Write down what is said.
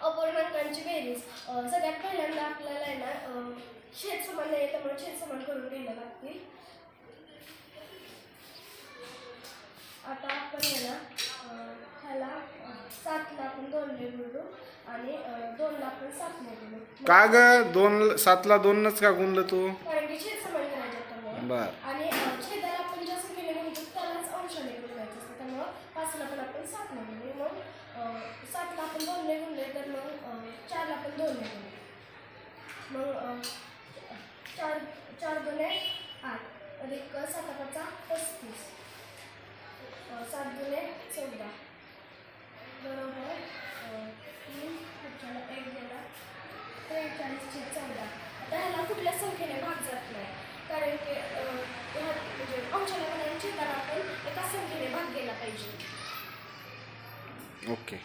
अपूर्णांकांची बेरीज. सगळ्यात पहिल्यांदा आपल्याला आहे ना छेद समान नाही त्यामुळे छेद समान करून घ्यायला लागतील. आता आपण आहे ना ह्याला सातला आपण दोनने आणि दोनला आपण सातने गुणू का ग? दोन सातला दोनच का गुणलं तू? कारण की छेद समान करायचे बर. आणि छेदाला आपण ज्या संख्येने गुणतो त्यालाच अंशाने असतं. त्यामुळं पाचला पण आपण सातने मग अ, सातला आपण दोनने गुणले तर मग अ, चारला पण दोनने गुणू मग चार चार दोने आठ. अधिक सात पाचा पस्तीस. सात सात दोने चौदा. बरोबर. तीन ह्याच्याला एक गेला. त्रेचाळीसशे चौदा. आता ह्याला कुठल्या संख्येने भाग जात नाही कारण की म्हणजे अंशाला आणि तर आपण एका संख्येने भाग गेला पाहिजे. ओके.